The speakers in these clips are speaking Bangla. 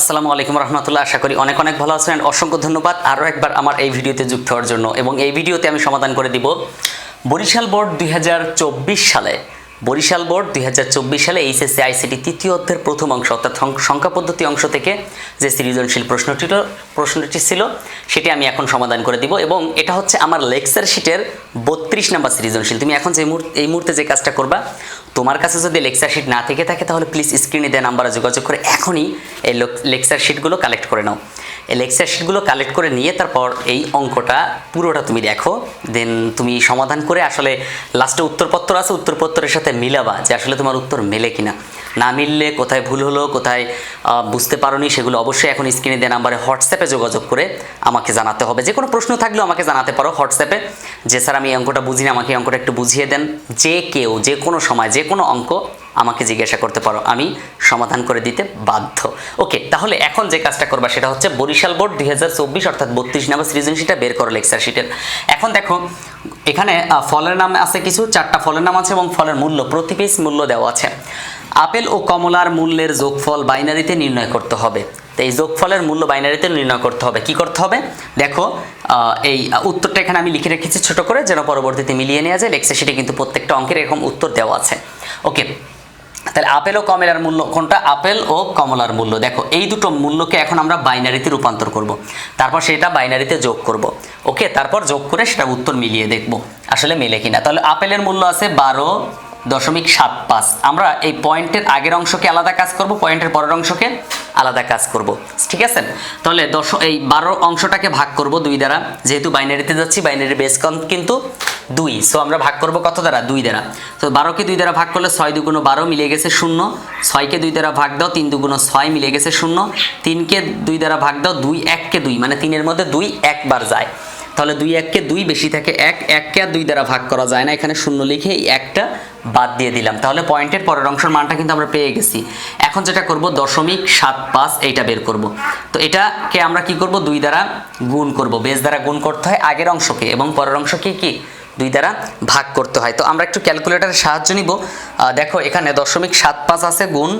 আসসালামু আলাইকুম রহমতুল্লাহ। আশা করি অনেক অনেক ভালো আছেন। অসংখ্য ধন্যবাদ আরও একবার আমার এই ভিডিওতে যুক্ত হওয়ার জন্য। এবং এই ভিডিওতে আমি সমাধান করে দিব বরিশাল বোর্ড দুই হাজার চব্বিশ সালে। বরিশাল বোর্ড দুই হাজার চব্বিশ সালে এইচএসসি আইসিটি তৃতীয় অধ্যায়ের প্রথম অংশ অর্থাৎ সংখ্যা পদ্ধতি অংশ থেকে যে সৃজনশীল প্রশ্নটি প্রশ্নটি ছিল, সেটি আমি এখন সমাধান করে দিব। এবং এটা হচ্ছে আমার লেকচার শিটের বত্রিশ নাম্বার সৃজনশীল। তুমি এখন যে এই মুহূর্তে যে কাজটা করবা, তোমার কাছে যদি লেকচার শিট না থেকে থাকে, তাহলে প্লিজ স্ক্রিনে দেওয়া নাম্বারে যোগাযোগ করে এখনই এই লেকচার শিটগুলো কালেক্ট করে নাও। এই লেকচার শিটগুলো কালেক্ট করে নিয়ে তারপর এই অঙ্কটা, পুরোটা তুমি দেখো। দেন তুমি সমাধান করে আসলে লাস্টে উত্তরপত্র আছে, উত্তরপত্রের সাথে মিলাবা যে আসলে তোমার উত্তর মেলে কিনা। না মিললে, কোথায় ভুল হলো, কোথায় বুঝতে পারোনি, সেগুলো অবশ্যই এখন স্ক্রিনে দেওয়া নাম্বারে হোয়াটসঅ্যাপে যোগাযোগ করে আমাকে জানাতে হবে। যে কোনো প্রশ্ন থাকলেও আমাকে জানাতে পারো হোয়াটসঅ্যাপে। যে স্যার আমি এই অঙ্কটা বুঝি না, আমাকে এই অঙ্কটা একটু বুঝিয়ে দেন। যে কেউ, যে কোনো সময়, যে কোনো অঙ্ক আমাকে জিজ্ঞাসা করতে পারো। আমি সমাধান করে দিতে বাধ্য। ওকে, তাহলে এখন যে কাজটা করবা সেটা হচ্ছে বরিশাল বোর্ড দুই হাজার চব্বিশ অর্থাৎ বত্রিশ নাম্বার সৃজনশীলটা বের করো লেকচার শিটের। এখন দেখো, এখানে ফলের নাম আছে কিছু, চারটা ফলের নাম আছে এবং ফলের মূল্য, প্রতি পিস মূল্য দেওয়া আছে। আপেল ও কমলার মূল্যের যোগফল বাইনারিতে নির্ণয় করতে হবে। তো এই যোগফলের মূল্য বাইনারিতে নির্ণয় করতে হবে। কি করতে হবে? দেখো এই উত্তরটা এখানে আমি লিখে রেখেছি ছোট করে, যেন পরবর্তীতে মিলিয়ে নেওয়া যায়। লেকচার সেটি কিন্তু প্রত্যেকটা অঙ্কের এরকম উত্তর দেওয়া আছে। ওকে, তাহলে আপেল ও কমলার মূল্য কোনটা? আপেল ও কমলার মূল্য। দেখো, এই দুটো মূল্যকে এখন আমরা বাইনারিতে রূপান্তর করব। তারপর সেটা বাইনারিতে যোগ করব। ওকে, তারপর যোগ করে সেটা উত্তর মিলিয়ে দেখব। আসলে মেলে কিনা। তাহলে আপেলের মূল্য আছে বারো দশমিক সাত পাঁচ। আমরা এই পয়েন্টের আগের অংশকে আলাদা কাজ করব, পয়েন্টের পরের অংশকে আলাদা কাজ করব। ঠিক আছে? তাহলে দশ, এই বারো অংশটাকে ভাগ করব দুই দ্বারা। যেহেতু বাইনারিতে যাচ্ছি, বাইনারি বেস কন কিন্তু দুই। সো আমরা ভাগ করব কত দ্বারা? দুই দ্বারা। তো বারোকে দুই দ্বারা ভাগ করলে ছয় দুগুণ বারো মিলে গেছে শূন্য। ছয়কে দুই দ্বারা ভাগ দাও, তিন দুগুণ ছয় মিলে গেছে শূন্য। তিনকে দুই দ্বারা ভাগ দাও, দুই এককে দুই। মানে তিনের মধ্যে দুই একবার যায়। তাহলে দুই এককে দুই বেশি থাকে এক, এককে আর দুই দ্বারা ভাগ করা যায় না। এখানে শূন্য লিখে এই একটা বাদ দিয়ে দিলাম। তাহলে পয়েন্টের পরের অংশের মানটা কিন্তু আমরা পেয়ে গেছি। এখন যেটা করব, দশমিক সাত পাঁচ এইটা বের করব। তো এটাকে আমরা কি করব? দুই দ্বারা গুণ করব। বেশ দ্বারা গুণ করতে হয় আগের অংশকে এবং পরের অংশকে কি? দুই দ্বারা ভাগ করতে হয়। তো আমরা একটু ক্যালকুলেটারের সাহায্য নিব। দেখো এখানে দশমিক সাত পাঁচ আছে গুণ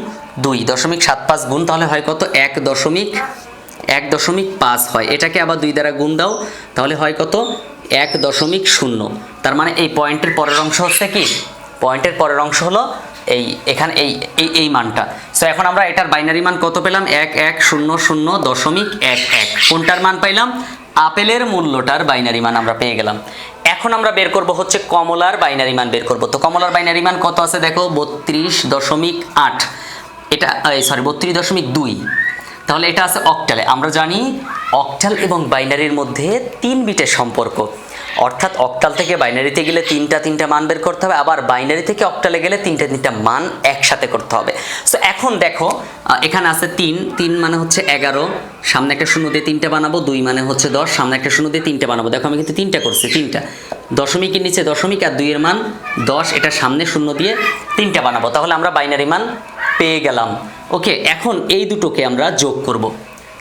দুই। দশমিক সাত পাঁচ গুণ তাহলে হয় কত? এক দশমিক এক দশমিক পাঁচ হয়। এটাকে আবার দুই দ্বারা গুণ দাও, তাহলে হয় কত? এক দশমিক শূন্য। তার মানে এই পয়েন্টের পরের অংশ হচ্ছে কি? পয়েন্টের পরের অংশ হলো এই, এখানে এই এই এই মানটা। সো এখন আমরা এটার বাইনারি মান কত পেলাম? এক এক শূন্য শূন্য দশমিক এক এক। কোনটার মান পাইলাম? আপেলের মূল্যটার বাইনারি মান আমরা পেয়ে গেলাম। এখন আমরা বের করব হচ্ছে কমলার বাইনারি মান বের করব। তো কমলার বাইনারি মান কত আছে দেখো? বত্রিশ দশমিক আট। এটা সরি বত্রিশ দশমিক দুই। তাহলে এটা আছে অক্টালে আমরা জানি অক্টাল এবং বাইনারির মধ্যে তিন বিটের সম্পর্ক। অর্থাৎ অক্টাল থেকে বাইনারিতে গেলে তিনটা তিনটা মান বের করতে হবে, আবার বাইনারি থেকে অক্টালে গেলে তিনটা তিনটা মান একসাথে করতে হবে। সো এখন দেখো এখানে আছে তিন। তিন মানে হচ্ছে এগারো। সামনে একটা শূন্য দিয়ে তিনটা বানাবো, দুই মানে হচ্ছে দশ। সামনে একটা শূন্য দিয়ে তিনটা বানাবো। দেখো, আমি কিন্তু তিনটা করছি, তিনটা। দশমিকের নিচে দশমিক আর দুইয়ের মান দশ। এটা সামনে শূন্য দিয়ে তিনটা বানাবো। তাহলে আমরা বাইনারি মান পেয়ে গেলাম। ওকে, এখন এই দুটোকে আমরা যোগ করব।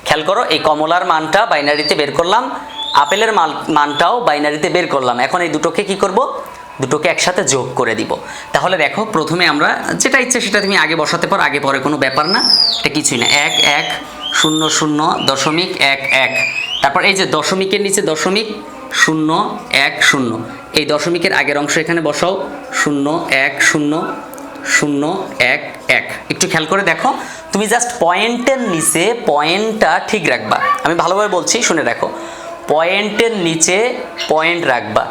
খেয়াল করো, এই কমলার মানটা বাইনারিতে বের করলাম, আপেলের মাল, মানটাও বাইনারিতে বের করলাম। এখন এই দুটোকে কি করব? দুটোকে একসাথে যোগ করে দিব। তাহলে দেখো, প্রথমে আমরা যেটা ইচ্ছে সেটা তুমি আগে বসাতে পারো, আগে পরে কোনো ব্যাপার না। এটা কিছুই না। এক এক, শূন্য শূন্য, দশমিক, এক এক। তারপর এই যে দশমিকের নিচে দশমিক, শূন্য, এক, শূন্য। এই দশমিকের আগের অংশ এখানে বসাও। শূন্য, এক, শূন্য শূন্য, এক এক। একটু খেয়াল করে দেখো। তুমি জাস্ট পয়েন্টের নিচে পয়েন্টটা ঠিক রাখবা। আমি ভালোভাবে বলছি, শুনে রাখো পয়েন্টের নিচে পয়েন্ট রাখবা।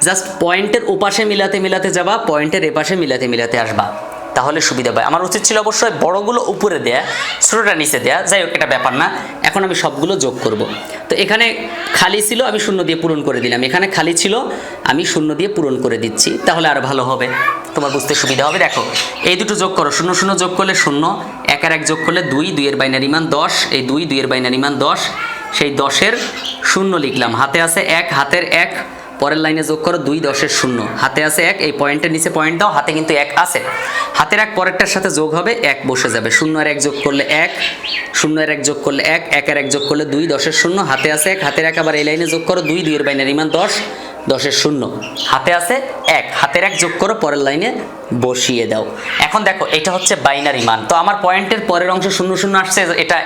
জাস্ট পয়েন্টের ওপাশে মিলাতে মিলাতে যাবা পয়েন্টের এপাশে মিলাতে মিলাতে আসবা। তাহলে সুবিধা পায়। আমার উচিত ছিল অবশ্যই বড়গুলো উপরে দেয়া, ছোটোটা নিচে দেয়া। যাই হোক, এটা ব্যাপার না। এখন আমি সবগুলো যোগ করব। তো এখানে খালি ছিল, আমি শূন্য দিয়ে পূরণ করে দিলাম। এখানে খালি ছিল, আমি শূন্য দিয়ে পূরণ করে দিচ্ছি। তাহলে আরও ভালো হবে। তোমার বুঝতে সুবিধা হবে। দেখো, এই দুটো যোগ করো। শূন্য শূন্য যোগ করলে শূন্য, এক আর এক যোগ করলে দুই, দুইয়ের বাইনারি মান দশ, এই দুই, দুইয়ের বাইনারি মান দশ। সেই দশের শূন্য লিখলাম। হাতে আছে এক, হাতের এক পরের লাইনে যোগ করো, দুই দশের শূন্য। হাতে আছে এক, এই পয়েন্টের নিচে পয়েন্ট দাও, হাতে কিন্তু এক আছে। হাতের এক পরেরটার সাথে যোগ হবে, এক বসে যাবে। শূন্য আর এক যোগ করলে এক শূন্য আর এক যোগ করলে এক, একের এক যোগ করলে দুই, দশের শূন্য। হাতে আছে এক, হাতের এক আবার এই লাইনে যোগ করো, দুই, দুইয়ের বাইনারি মান দশ। দশের শূন্য। হাতে আছে এক, হাতের এক যোগ করো, পরের লাইনে বসিয়ে দাও। এখন দেখো, এটা হচ্ছে বাইনারি মান। তো আমার পয়েন্টের পরের অংশে শূন্য শূন্য আসছে, এটা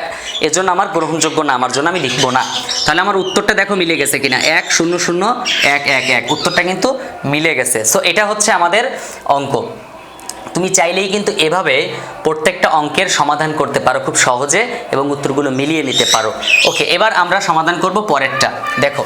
এজন্য আমার গ্রহণযোগ্য না, আমার জন্য আমি লিখব না। তাহলে আমার উত্তরটা দেখো মিলে গেছে কিনা। এক, শূন্য শূন্য, এক এক এক। উত্তরটা কিন্তু মিলে গেছে। সো এটা হচ্ছে আমাদের অঙ্ক। তুমি চাইলেই কিন্তু এভাবে প্রত্যেকটা অঙ্কের সমাধান করতে পারো খুব সহজে এবং উত্তরগুলো মিলিয়ে নিতে পারো। ওকে এবার আমরা সমাধান করব পরেরটা। দেখো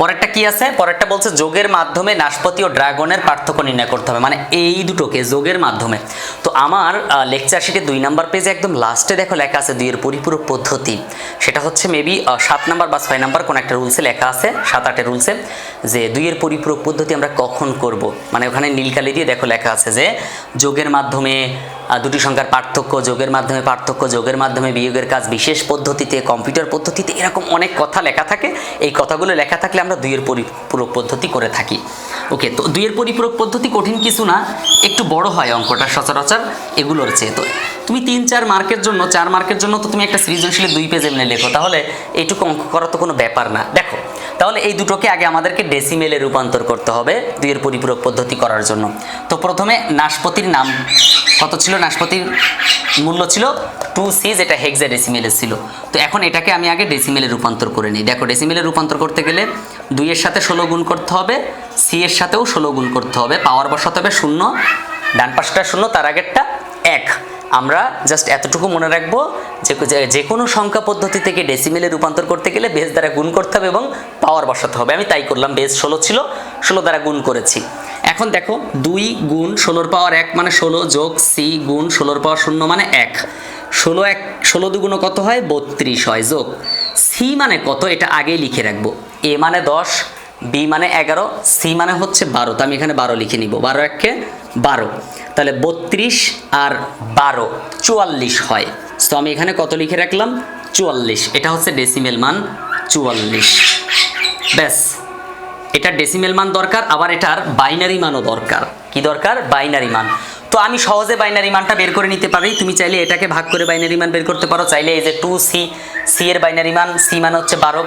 পরেরটা কি আছে? পরেরটা বলছে যোগের মাধ্যমে নাশপাতি ও ড্রাগনের পার্থক্য নির্ণয় করতে হবে। মানে এই দুটোকে যোগের মাধ্যমে। তো আমার লেকচার শিটে দুই নাম্বার পেজে একদম লাস্টে দেখো লেখা আছে দুইয়ের পরিপূরক পদ্ধতি। সেটা হচ্ছে মেবি সাত নাম্বার বা ছয় নাম্বার কোনো একটা রুলসে লেখা আছে, সাত আটের রুলসে যে দুইয়ের পরিপূরক পদ্ধতি আমরা কখন করব। মানে ওখানে নীলকালি দিয়ে দেখো লেখা আছে যে যোগের মাধ্যমে দুটি সংখ্যার পার্থক্য, যোগের মাধ্যমে পার্থক্য, যোগের মাধ্যমে বিয়োগের কাজ বিশেষ পদ্ধতিতে, কম্পিউটার পদ্ধতিতে, এরকম অনেক কথা লেখা থাকে। এই কথাগুলো লেখা থাকলে আমরা দুইয়ের পরিপূরক পদ্ধতি করে থাকি। ওকে তো দুইয়ের পরিপূরক পদ্ধতি কঠিন কিছু না, একটু বড় হয় অঙ্কটা সচরাচর এগুলোর চেয়ে। তো তুমি তিন চার মার্কের জন্য, চার মার্কের জন্য তো তুমি একটা সৃজনশীল দুই পেজ এমনি লেখো, তাহলে এইটুকু অঙ্ক করা তো কোনো ব্যাপার না। দেখো তাহলে এই দুটোকে আগে আমাদেরকে ডেসিমেলে রূপান্তর করতে হবে দুইয়ের পরিপূরক পদ্ধতি করার জন্য। তো প্রথমে নাশপতির নাম, কত ছিল? নাশপতির মূল্য ছিল টু সি যেটা হেক্সা ডেসিমেলে ছিল। তো এখন এটাকে আমি আগে ডেসিমেলে রূপান্তর করে নিই। দেখো ডেসিমেলে রূপান্তর করতে গেলে দুইয়ের সাথে ষোলো গুণ করতে হবে সি এর সাথেও ষোলো গুণ করতে হবে, পাওয়ার বসাতে হবে শূন্য, ডান পাশটা শূন্য, তার আগেরটা এক। আমরা জাস্ট এতটুকু মনে রাখব যে, যে- কোনো সংখ্যা পদ্ধতি থেকে ডেসিমেলে রূপান্তর করতে গেলে বেস দ্বারা গুণ করতে হবে এবং পাওয়ার বসাতে হবে। আমি তাই করলাম বেস ষোলো ছিল, ষোলো দ্বারা গুণ করেছি। এখন দেখো, দুই গুণ ষোলোর পাওয়ার এক মানে ষোলো যোগ সি গুণ ষোলোর পাওয়ার শূন্য মানে এক। ষোলো এক, ষোলো দুগুণ কত হয়? বত্রিশ হয়। যোগ সি মানে কত? এটা আগেই লিখে রাখব। এ মানে দশ বি মানে এগারো সি মানে হচ্ছে বারো। তো আমি এখানে বারো লিখে নিব। বারো এককে বারো। তাহলে বত্রিশ আর বারো চুয়াল্লিশ হয়। তো আমি এখানে কত লিখে রাখলাম? চুয়াল্লিশ। এটা হচ্ছে ডেসিমেল মান চুয়াল্লিশ। ব্যাস। এটা ডেসিমেল মান দরকার, আবার এটার বাইনারি মানও দরকার। কি দরকার? বাইনারি মান। তো আমি সহজে বাইনারি মানটা বের করে নিতে পারি। তুমি চাইলে এটাকে ভাগ করে বাইনারি মান বের করতে পারো। চাইলে এই যে টু সি সি এর বাইনারি মান সি মান হচ্ছে বারো।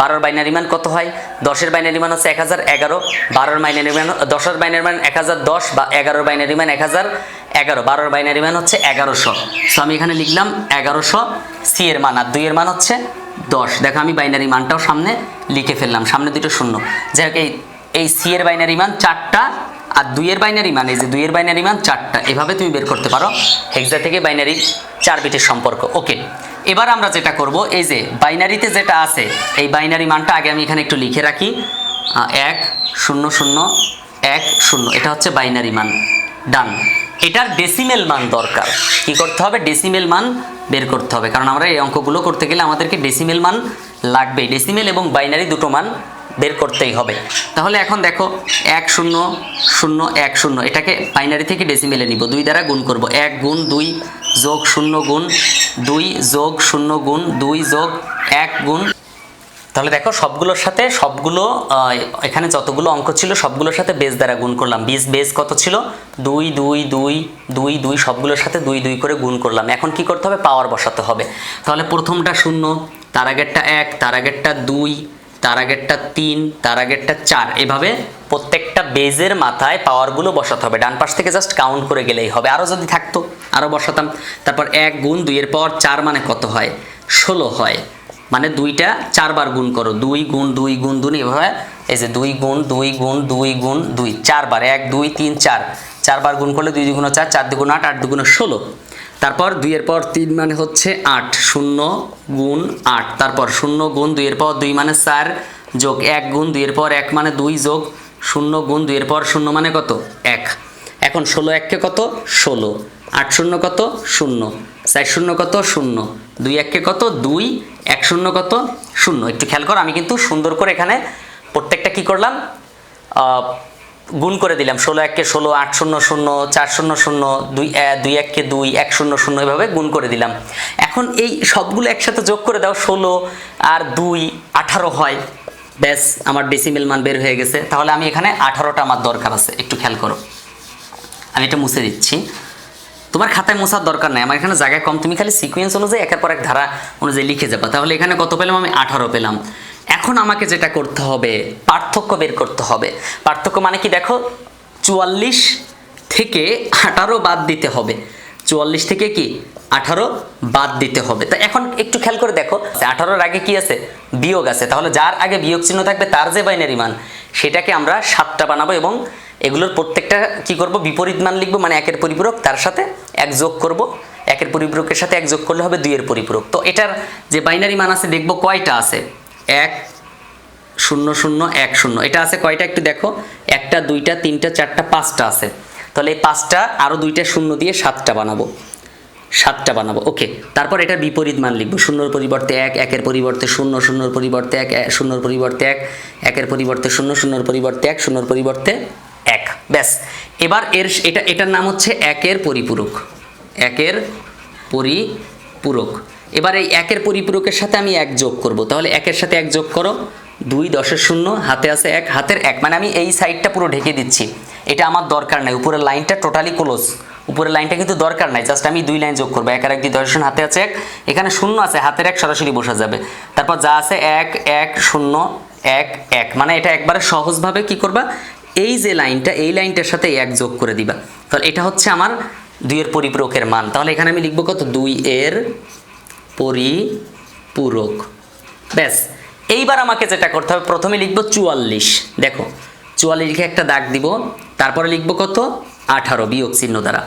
বারোর বাইনারি মান কত হয়? দশের বাইনারি মান হচ্ছে এক হাজার, এগারো। বারোর বাইনারি মান, দশের বাইনারি মান এক হাজার দশ বা এগারোর বাইনারি মান এক হাজার এগারো। বারোর বাইনারি মান হচ্ছে এগারোশো। সো আমি এখানে লিখলাম এগারোশো সি এর মান আর দুইয়ের মান হচ্ছে দশ। দেখো, আমি বাইনারি মানটাও সামনে লিখে ফেললাম। সামনে দুটো শূন্য। যাই হোক, এই এই সি এর বাইনারি মান চারটা আর দুইয়ের বাইনারি মান এই যে দুইয়ের বাইনারি মান চারটা, এভাবে তুমি বের করতে পারো। হেক্সা থেকে বাইনারি চার বিটের সম্পর্ক। ওকে এবার আমরা যেটা করব, এই যে বাইনারিতে যেটা আছে, এই বাইনারি মানটা আগে আমি এখানে একটু লিখে রাখি। এক, শূন্য শূন্য, এক, শূন্য, এটা হচ্ছে বাইনারি মান। ডান এটার ডেসিমেল মান দরকার। কি করতে হবে? ডেসিমেল মান বের করতে হবে। কারণ আমরা এই অঙ্কগুলো করতে গেলে আমাদেরকে ডেসিমেল মান লাগবেই। ডেসিমেল এবং বাইনারি দুটো মান বের করতেই হবে। তাহলে এখন দেখো, এক শূন্য শূন্য, এক শূন্য, এটাকে বাইনারি থেকে ডেসিমেলে নিব। দুই দ্বারা গুণ করব। এক গুণ দুই যোগ শূন্য গুণ দুই যোগ শূন্য গুণ দুই যোগ এক গুণ। তাহলে দেখো, সবগুলোর সাথে সবগুলো এখানে যতগুলো অঙ্ক ছিল, সবগুলোর সাথে বেস দ্বারা গুণ করলাম। বিশ বেস কত ছিল? দুই দুই দুই দুই দুই, সবগুলোর সাথে দুই দুই করে গুণ করলাম। এখন কি করতে হবে? পাওয়ার বসাতে হবে। তাহলে প্রথমটা শূন্য, তার আগেরটা এক, তার আগেরটা দুই তার আগেরটা তিন, তার আগেরটা চার। এভাবে প্রত্যেকটা বেজের মাথায় পাওয়ারগুলো বসাতে হবে। ডান পাশ থেকে জাস্ট কাউন্ট করে গেলেই হবে। আরও যদি থাকতো আরও বসাতাম। তারপর এক গুণ দুইয়ের পাওয়ার চার মানে কত হয়? ষোলো হয়। মানে দুইটা চারবার গুণ করো। দুই গুণ দুই গুণ, দুই, এভাবে এই যে দুই গুণ দুই গুণ দুই গুণ, দুই। চারবার। এক, দুই, তিন, চার। চারবার গুণ করলে দুই দুগুণ চার চার দুগুণ আট আট দুগুণ ষোলো। তারপর দুইয়ের পর তিন মানে হচ্ছে আট, শূন্য গুণ আট। তারপর শূন্য গুণ দুইয়ের পর দুই মানে চার যোগ এক গুণ দুইয়ের পর এক মানে দুই যোগ শূন্য গুণ দুইয়ের পর শূন্য মানে কত? এক। এখন ষোলো এককে কত? ষোলো। আট শূন্য কত? শূন্য। চার শূন্য কত? শূন্য। দুই এককে কত? দুই। এক শূন্য কত? শূন্য। একটু খেয়াল করো, আমি কিন্তু সুন্দর করে এখানে প্রত্যেকটা কি করলাম? গুণ করে দিলাম, ষোলো এককে ষোলো, আট শূন্য শূন্য, চার শূন্য শূন্য, দুই দুই এককে দুই, এক শূন্য শূন্য এভাবে গুণ করে দিলাম। এখন এই সবগুলো একসাথে যোগ করে দাও, ষোলো আর দুই আঠারো হয়। ব্যাস, আমার ডেসিমেল মান বের হয়ে গেছে। তাহলে আমি এখানে আঠারোটা আমার দরকার আছে, একটু খেয়াল করো। আমি এটা মুছে দিচ্ছি। তোমার খাতায় মোছার দরকার নাই, আমার এখানে জায়গায় কম, তুমি খালি সিকোয়েন্স অনুযায়ী একের পর এক ধারা অনুযায়ী লিখে যাবা। তাহলে এখানে কত পেলাম আমি? আঠারো পেলাম। এখন আমাকে যেটা করতে হবে, পার্থক্য বের করতে হবে। পার্থক্য মানে কি দেখো? চুয়াল্লিশ থেকে আঠারো বাদ দিতে হবে। চুয়াল্লিশ থেকে কি? আঠারো বাদ দিতে হবে। তো এখন একটু খেয়াল করে দেখো, আঠারোর আগে কি আছে? বিয়োগ আছে। তাহলে যার আগে বিয়োগ চিহ্ন থাকবে, তার যে বাইনারি মান, সেটাকে আমরা সাতটা বানাবো এবং এগুলোর প্রত্যেকটা কি করব? বিপরীত মান লিখব মানে একের পরিপূরক, তার সাথে এক যোগ করব। একের পরিপূরকের সাথে এক যোগ করলে হবে দুইয়ের পরিপূরক। তো এটার যে বাইনারি মান আছে, দেখব কয়টা আছে? এক শূন্য শূন্য, এক শূন্য। এটা আছে কয়টা একটু দেখো? একটা, দুইটা, তিনটা, চারটা, পাঁচটা আছে। তাহলে এই পাঁচটা আরও দুইটা শূন্য দিয়ে সাতটা বানাবো। সাতটা বানাবো, ওকে। তারপর এটার বিপরীত মান লিখব। শূন্যর পরিবর্তে এক, একের পরিবর্তে শূন্য, শূন্যর পরিবর্তে এক শূন্যর পরিবর্তে এক, একের পরিবর্তে শূন্য, শূন্যর পরিবর্তে এক, শূন্যর পরিবর্তে এক। ব্যাস। এবার এর এটা, এটার নাম হচ্ছে একের পরিপূরক। একের পরিপূরক। এবার এই একের পরিপূরকের সাথে আমি এক যোগ করব। তাহলে একের সাথে এক যোগ করো। দুই দশের শূন্য, হাতে আছে এক, হাতের এক। মানে আমি এই সাইডটা পুরো ঢেকে দিচ্ছি। এটা আমার দরকার নাই। উপরের লাইনটা টোটালি ক্লোজ উপরের লাইনটা কিন্তু দরকার নাই। জাস্ট আমি দুই লাইন যোগ করব। এক আর এক, দুই, দশের হাতে আছে এক। এখানে শূন্য আছে, হাতের এক সরাসরি বসা যাবে। তারপর যা আছে এক এক, শূন্য, এক এক। মানে এটা একবারে সহজভাবে কি করবা? এই যে লাইনটা, এই লাইনটার সাথে এক যোগ করে দিবা। তাহলে এটা হচ্ছে আমার দুইয়ের পরিপূরকের মান। তাহলে এখানে আমি লিখব কত? দুই এর পরিপূরক। ব্যাস, এইবার আমাকে যেটা করতে হবে, প্রথমে লিখব চুয়াল্লিশ। দেখো, চুয়াল্লিশ লিখে একটা দাগ দিব, তারপরে লিখব কত? আঠারো, বিয়োগ চিহ্ন দ্বারা।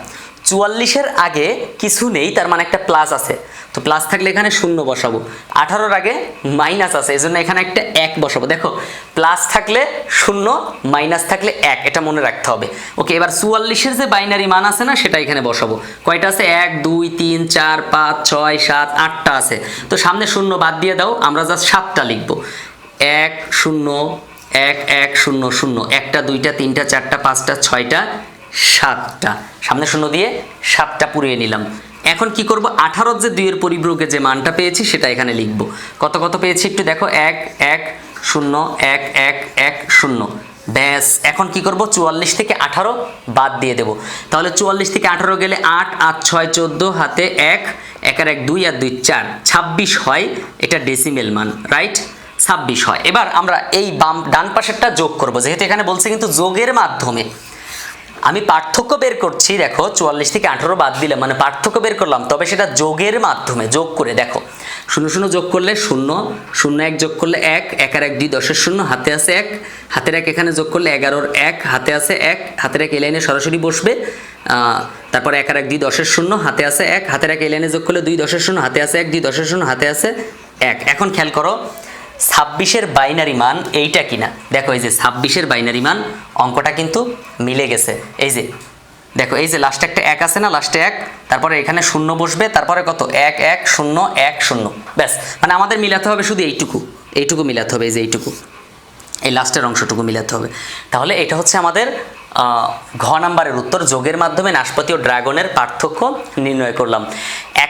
চুয়াল্লিশের আগে কিছু নেই, তার মানে একটা প্লাস আছে। তো প্লাস থাকলে এখানে শূন্য বসাবো। আঠারোর আগে মাইনাস আছে এই জন্য এখানে একটা এক বসাবো। দেখো প্লাস থাকলে শূন্য মাইনাস থাকলে এক, এটা মনে রাখতে হবে। ওকে এবার চুয়াল্লিশের যে বাইনারি মান আছে না, সেটা এখানে বসাবো। কয়টা আছে? এক, দুই, তিন, চার, পাঁচ, ছয়, সাত, আটটা আছে। তো সামনে শূন্য বাদ দিয়ে দাও, আমরা জাস্ট সাতটা লিখব। এক, শূন্য, এক এক, শূন্য শূন্য। একটা, দুইটা, তিনটা, চারটা, পাঁচটা, ছয়টা, সাতটা। সামনে শূন্য দিয়ে সাতটা পুড়িয়ে নিলাম। এখন কি করব? আঠারোর যে দুইয়ের পরিব্রকে যে মানটা পেয়েছি, সেটা এখানে লিখব। কত কত পেয়েছি একটু দেখো, এক এক, শূন্য, এক এক এক, শূন্য। ব্যাস, এখন কি করব? চুয়াল্লিশ থেকে আঠারো বাদ দিয়ে দেব। তাহলে চুয়াল্লিশ থেকে আঠারো গেলে আট আট, ছয়, চোদ্দ, হাতে এক এক আর এক দুই, আর দুই, চার। ছাব্বিশ হয়, এটা ডেসিমেল মান রাইট ছাব্বিশ হয়। এবার আমরা এই বাম, ডান পাশেরটা যোগ করব। যেহেতু এখানে বলছে কিন্তু যোগের মাধ্যমে। আমি পার্থক্য বের করছি, দেখো, চুয়াল্লিশ থেকে আঠারো বাদ দিলাম মানে পার্থক্য বের করলাম, তবে সেটা যোগের মাধ্যমে, যোগ করে, দেখো। শূন্য শূন্য যোগ করলে শূন্য শূন্য এক যোগ করলে এক এক আর এক দুই দশের শূন্য, হাতে আছে এক, হাতের এক এখানে যোগ করলে এগারোর এক, হাতে আছে এক, হাতের এক এই লাইনে সরাসরি বসবে তারপর এক আর এক দুই দশের শূন্য, হাতে আছে এক, হাতের এক এই লাইনে যোগ করলে দুই দশের শূন্য, হাতে আছে এক, দুই দশের শূন্য, হাতে আছে এক। এখন খেয়াল করো ছাব্বিশের বাইনারি মান এইটা কিনা? দেখো, এই যে ছাব্বিশের বাইনারি মান, অঙ্কটা কিন্তু মিলে গেছে। এই যে, দেখো, এই যে লাস্টে একটা এক আছে না লাস্টে এক, তারপরে এখানে শূন্য বসবে, তারপরে কত? এক এক, শূন্য এক, শূন্য। ব্যাস মানে আমাদের মিলাতে হবে শুধু এইটুকু এইটুকু মিলাতে হবে, এই যে এইটুকু। এই লাস্টের অংশটুকু মিলাতে হবে। তাহলে এটা হচ্ছে আমাদের ঘ নাম্বারের উত্তর, যোগের মাধ্যমে নাশপাতি ও ড্রাগনের পার্থক্য নির্ণয় করলাম।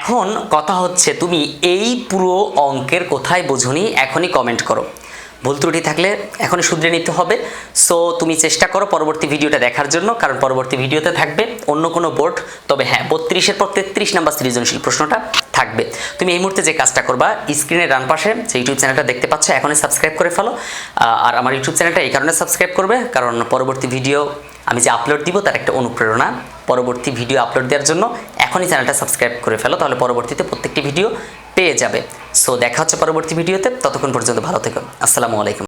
এখন কথা হচ্ছে তুমি এই পুরো অঙ্কের কোথায় বোঝনি এখনই কমেন্ট করো। ভুল ত্রুটি থাকলে এখনই শুধরে নিতে হবে। সো তুমি চেষ্টা করো পরবর্তী ভিডিওটা দেখার জন্য, কারণ পরবর্তী ভিডিওতে থাকবে অন্য কোনো বোর্ড তবে হ্যাঁ বত্রিশের পর তেত্রিশ নাম্বার সৃজনশীল প্রশ্নটা থাকবে। তুমি এই মুহূর্তে যে কাজটা করবা স্ক্রিনের ডান পাশে যে ইউটিউব চ্যানেলটা দেখতে পাচ্ছ, এখনই সাবস্ক্রাইব করে ফেলো। আর আমার ইউটিউব চ্যানেলটা এই কারণে সাবস্ক্রাইব করবে, কারণ পরবর্তী ভিডিও আমি যে আপলোড দিব তার একটা অনুপ্রেরণা। পরবর্তী ভিডিও আপলোড দেওয়ার জন্য এখনই চ্যানেলটা সাবস্ক্রাইব করে ফেলো, তাহলে পরবর্তীতে প্রত্যেকটি ভিডিও পেয়ে যাবে। সো দেখা হচ্ছে পরবর্তী ভিডিওতে ততক্ষণ পর্যন্ত ভালো থেকো। আসসালামু আলাইকুম।